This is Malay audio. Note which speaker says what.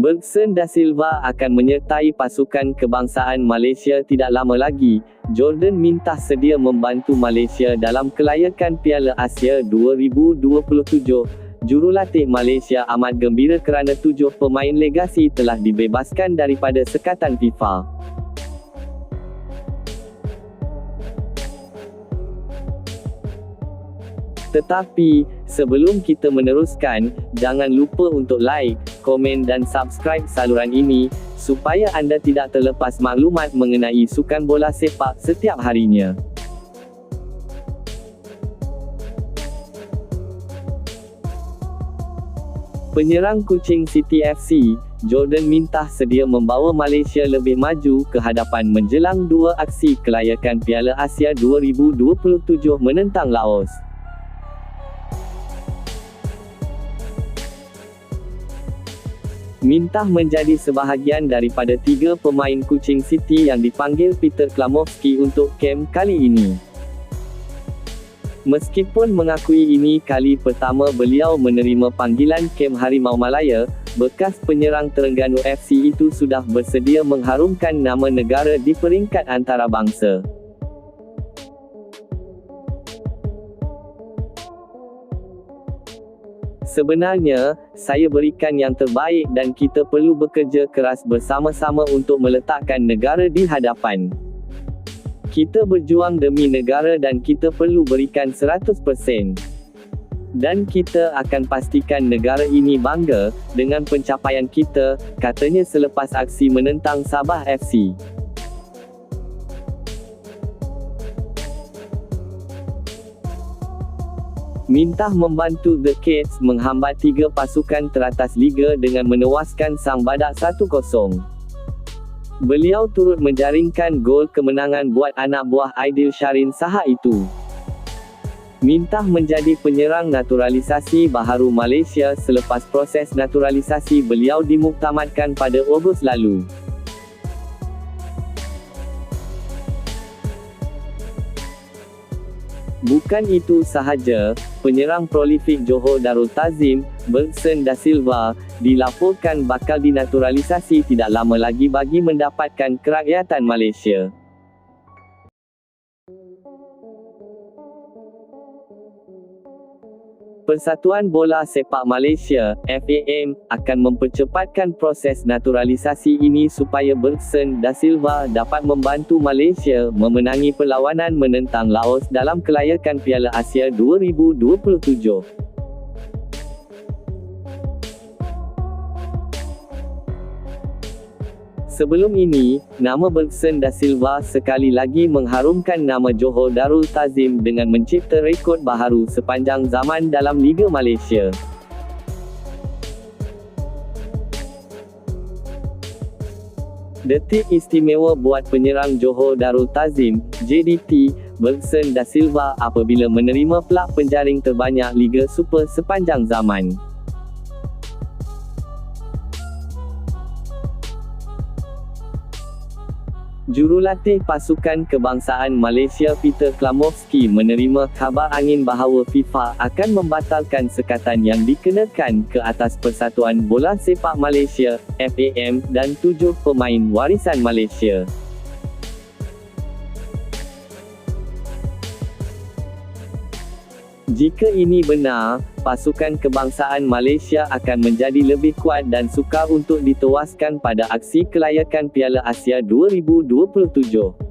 Speaker 1: Bergson da Silva akan menyertai pasukan kebangsaan Malaysia tidak lama lagi. Jordan minta sedia membantu Malaysia dalam kelayakan Piala Asia 2027. Jurulatih Malaysia amat gembira kerana tujuh pemain legasi telah dibebaskan daripada sekatan FIFA. Tetapi, sebelum kita meneruskan, jangan lupa untuk like, komen dan subscribe saluran ini, supaya anda tidak terlepas maklumat mengenai sukan bola sepak setiap harinya. Penyerang kucing City FC, Jordan Mintah sedia membawa Malaysia lebih maju ke hadapan menjelang dua aksi kelayakan Piala Asia 2027 menentang Laos. Mintah menjadi sebahagian daripada tiga pemain kucing City yang dipanggil Peter Klamovski untuk kem kali ini. Meskipun mengakui ini kali pertama beliau menerima panggilan kem Harimau Malaya, bekas penyerang Terengganu FC itu sudah bersedia mengharumkan nama negara di peringkat antarabangsa. Sebenarnya, saya berikan yang terbaik dan kita perlu bekerja keras bersama-sama untuk meletakkan negara di hadapan. Kita berjuang demi negara dan kita perlu berikan 100%. Dan kita akan pastikan negara ini bangga dengan pencapaian kita, katanya selepas aksi menentang Sabah FC. Mintah membantu The Cats menghambat tiga pasukan teratas Liga dengan menewaskan Sang Badak 1-0. Beliau turut menjaringkan gol kemenangan buat anak buah Aidil Syarin Saha itu. Mintah menjadi penyerang naturalisasi baharu Malaysia selepas proses naturalisasi beliau dimuktamadkan pada Ogos lalu. Bukan itu sahaja, penyerang prolifik Johor Darul Tazim, Bergson da Silva, dilaporkan bakal dinaturalisasi tidak lama lagi bagi mendapatkan kerakyatan Malaysia. Persatuan Bola Sepak Malaysia, FAM, akan mempercepatkan proses naturalisasi ini supaya Bergson da Silva dapat membantu Malaysia memenangi perlawanan menentang Laos dalam kelayakan Piala Asia 2027. Sebelum ini, nama Bergson da Silva sekali lagi mengharumkan nama Johor Darul Tazim dengan mencipta rekod baharu sepanjang zaman dalam Liga Malaysia. Detik istimewa buat penyerang Johor Darul Tazim, JDT, Bergson da Silva apabila menerima pelak penjaring terbanyak Liga Super sepanjang zaman. Jurulatih pasukan kebangsaan Malaysia Peter Klamovski menerima khabar angin bahawa FIFA akan membatalkan sekatan yang dikenakan ke atas Persatuan Bola Sepak Malaysia, FAM, dan tujuh pemain warisan Malaysia. Jika ini benar, pasukan kebangsaan Malaysia akan menjadi lebih kuat dan sukar untuk ditewaskan pada aksi kelayakan Piala Asia 2027.